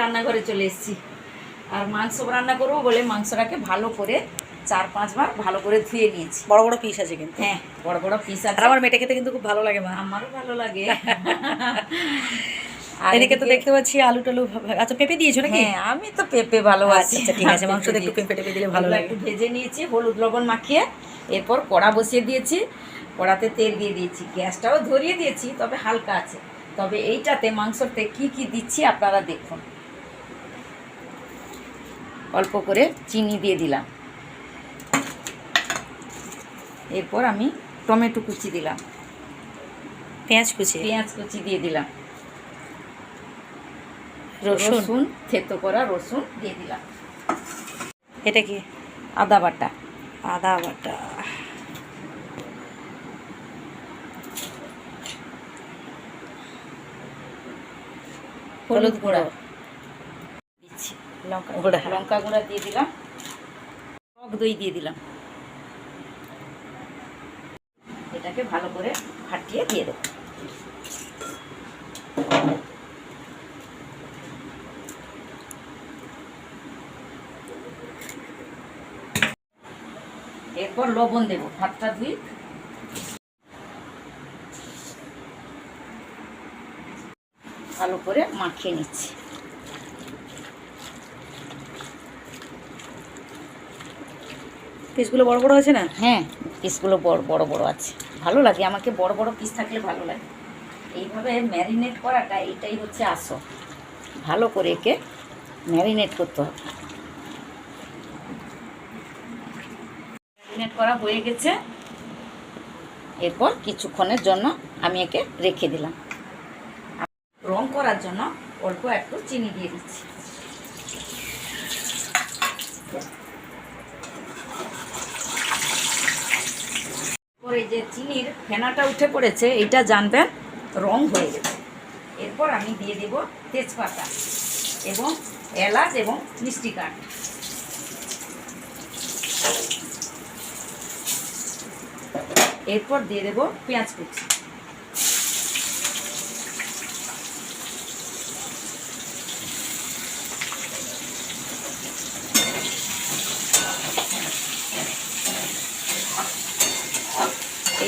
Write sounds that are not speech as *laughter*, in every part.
রান্নাঘরে চলে এসেছি। আর মাংস রান্না করব বলে মাংসটাকে ভালো করে চার পাঁচবার ভালো করে ধুয়ে নিয়েছি। বড় বড় পিস আছে কিন্তু। হ্যাঁ বড় বড় পিস আছে। আমার মেটে খেতে কিন্তু খুব ভালো লাগে মা। আমারও ভালো লাগে। *laughs* আর এদিকে তো দেখতে পাচ্ছি আলু টালু আচ্ছা পেঁপে দিয়েছ নাকি? হ্যাঁ আমি তো পেঁপে ভালোবাসি। আচ্ছা, ঠিক আছে, মাংসতে *laughs* একটু পেঁপে টেপে দিলে ভালো লাগে। একটু ভেজে নিয়েছি হলুদ লবণ মাখিয়ে এরপর কড়া বসিয়ে দিয়েছি। কড়াতে তেল দিয়ে দিয়েছি। গ্যাসটাও ধরিয়ে দিয়েছি তবে হালকা আছে। তবে এইটাতে মাংসতে কি কি দিচ্ছি আপনারা দেখুন। অল্প করে চিনি দিয়ে দিলাম। এরপর আমি টমেটো কুচি দিলাম। পেঁয়াজ কুচি? পেঁয়াজ কুচি দিয়ে দিলাম। রসুন? থেতো করা রসুন দিয়ে দিলাম। এটা কি? আদা বাটা। আদা বাটা। হলুদ গুঁড়া। লঙ্কা গুঁড়া। লঙ্কা গুঁড়া দিয়ে দিলাম। টক দই দিয়ে দিলাম। এটাকে ভালো করে ফাটিয়ে দিয়ে দেবো। এরপর লবণ দেবো, ভাতটা ধুই ভালো করে মাখিয়ে নিচ্ছি। পিসগুলো বড় বড় আছে না? হ্যাঁ পিসগুলো বড় বড় বড় আছে। ভালো লাগে, আমাকে বড় বড় পিস থাকলে ভালো লাগে। এইভাবে ম্যারিনেট করাটা এটাই হচ্ছে আসো ভালো করে একে ম্যারিনেট করতে হবে। ম্যারিনেট করা হয়ে গেছে। এরপর কিছুক্ষণের জন্য আমি একে রেখে দিলাম। রং করার জন্য অল্প একটু চিনি দিয়ে দিচ্ছি পরে যে চিনির ফেনাটা উঠে পড়েছে এটা জানবেন, রং হয়ে গেছে। এরপর আমি দিয়ে দেব তেজপাতা এবং এলাচ এবং মিষ্টি কাঠ এরপর দিয়ে দেব পেঁয়াজ কুচি।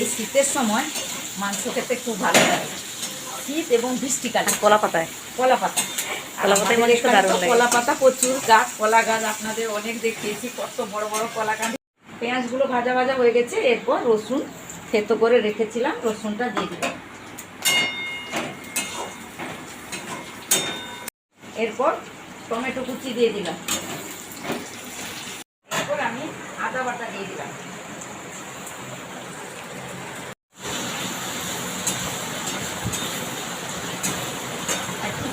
এই শীতের সময় মাংস খেতে খুব ভালো লাগে। শীত এবং বৃষ্টিকাল কলা। পাতায়? কলা পাতা। কলা পাতায় লাগে। কলা পাতা প্রচুর গাছ কলা গাছ আপনাদের অনেক দেখিয়েছি কত বড় বড় কলা গাছ। পেঁয়াজগুলো ভাজা ভাজা হয়ে গেছে এরপর রসুন থেতো করে রেখেছিলাম রসুনটা দিয়ে দিলাম। এরপর টমেটো কুচি দিয়ে দিলাম। এরপর আমি আদা বাটা দিয়ে দিলাম।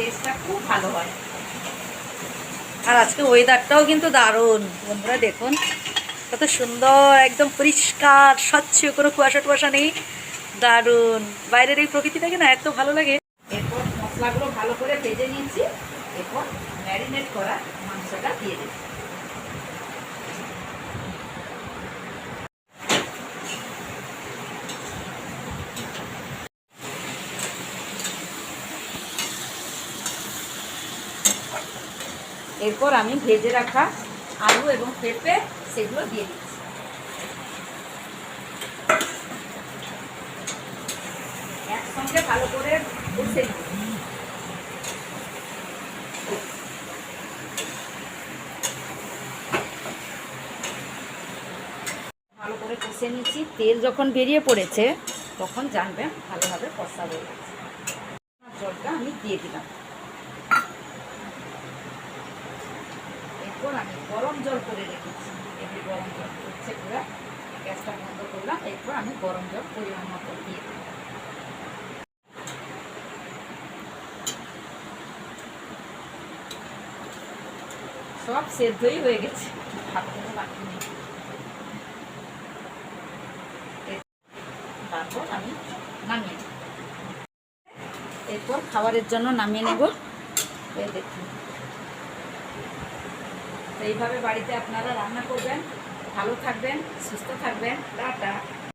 টেস্টটা খুব ভালো হয়। আর আজকে ওয়েদারটাও কিন্তু দারুণ। বন্ধুরা, দেখুন, কত সুন্দর, একদম পরিষ্কার, স্বচ্ছ, কোনো কুয়াশা টুয়াশা নেই। দারুণ। বাইরের এই প্রকৃতিটাকে না এত ভালো লাগে। এরপর মশলাগুলো ভালো করে ভেজে নিয়েছি। এরপর ম্যারিনেট করা মাংসটা দিয়ে দিই এরপর আমি ভেজে রাখা আলু এবং পেঁপে, সেগুলো দিয়ে দিচ্ছি। একসঙ্গে ভালো করে করে কষে নিচ্ছি। তেল যখন বেরিয়ে পড়েছে, তখন জানবেন ভালোভাবে কষা হয়ে গেছে জলটা আমি দিয়ে দিলাম। এখন আমি গরম জল করে রেখেছি। এমনি গরম জল হচ্ছে পুরা। গ্যাসটা বন্ধ করলাম। এরপর আমি গরম জল পরিমাণ মতো দিয়ে দিলাম সব সেদ্ধই হয়ে গেছে। ভাবতে বাকি নেই। তারপর আমি নামিয়ে এরপর খাবারের জন্য নামিয়ে নেব। দেখুন। এইভাবে বাড়িতে আপনারা রান্না করবেন ভালো থাকবেন সুস্থ থাকবেন। টাটা।